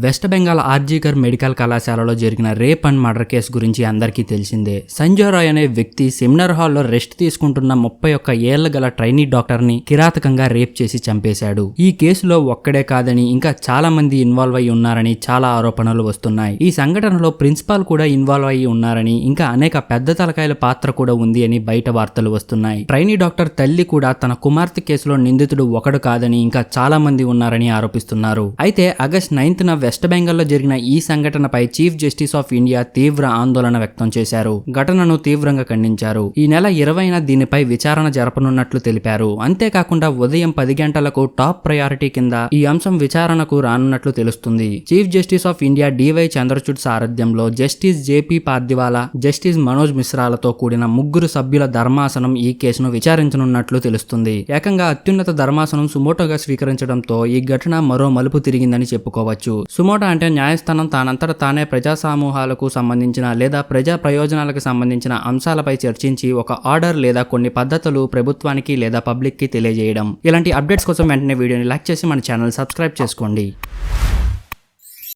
West Bengal RG Kar medical కళాశాలలో జరిగిన rape and murder case గురించి అందరికీ తెలిసిందే. సంజయ్ రాయ్ అనే వ్యక్తి సెమినార్ హాల్లో రెస్ట్ తీసుకుంటున్న ముప్పై ఒక్క ఏళ్ళ గల ట్రైనీ డాక్టర్ని కిరాతకంగా రేప్ చేసి చంపేశాడు. ఈ కేసులో ఒక్కడే కాదని ఇంకా చాలా మంది ఇన్వాల్వ్ అయి ఉన్నారని చాలా ఆరోపణలు వస్తున్నాయి. ఈ సంఘటనలో ప్రిన్సిపాల్ కూడా ఇన్వాల్వ్ అయి ఉన్నారని ఇంకా అనేక పెద్ద తలకాయల పాత్ర కూడా ఉంది అని బయట వార్తలు వస్తున్నాయి. ట్రైనీ డాక్టర్ తల్లి కూడా తన కుమార్తె కేసులో నిందితుడు ఒకడు కాదని ఇంకా చాలా మంది ఉన్నారని ఆరోపిస్తున్నారు. అయితే ఆగస్ట్ నైన్త్ వెస్ట్ బెంగాల్లో జరిగిన ఈ సంఘటనపై చీఫ్ జస్టిస్ ఆఫ్ ఇండియా తీవ్ర ఆందోళన వ్యక్తం చేశారు. ఘటనను తీవ్రంగా ఖండించారు. ఈ నెల ఇరవైన దీనిపై విచారణ జరపనున్నట్లు తెలిపారు. అంతేకాకుండా ఉదయం పది గంటలకు టాప్ ప్రయారిటీ కింద ఈ అంశం విచారణకు రానున్నట్లు తెలుస్తుంది. Chief justice of India DY Chandrachud సారథ్యంలో justice JP Pardiwala justice Manoj మిశ్రాలతో కూడిన ముగ్గురు సభ్యుల ధర్మాసనం ఈ కేసును విచారించనున్నట్లు తెలుస్తుంది. ఏకంగా అత్యున్నత ధర్మాసనం సుమోటోగా స్వీకరించడంతో ఈ ఘటన మరో మలుపు తిరిగిందని చెప్పుకోవచ్చు. సుమోటా అంటే న్యాయస్థానం తానంతట తానే ప్రజా సమూహాలకు సంబంధించిన లేదా ప్రజా ప్రయోజనాలకు సంబంధించిన అంశాలపై చర్చించి ఒక ఆర్డర్ లేదా కొన్ని పద్ధతులు ప్రభుత్వానికి లేదా పబ్లిక్కి తెలియజేయడం. ఇలాంటి అప్డేట్స్ కోసం వెంటనే వీడియోని లైక్ చేసి మన ఛానల్ సబ్స్క్రైబ్ చేసుకోండి.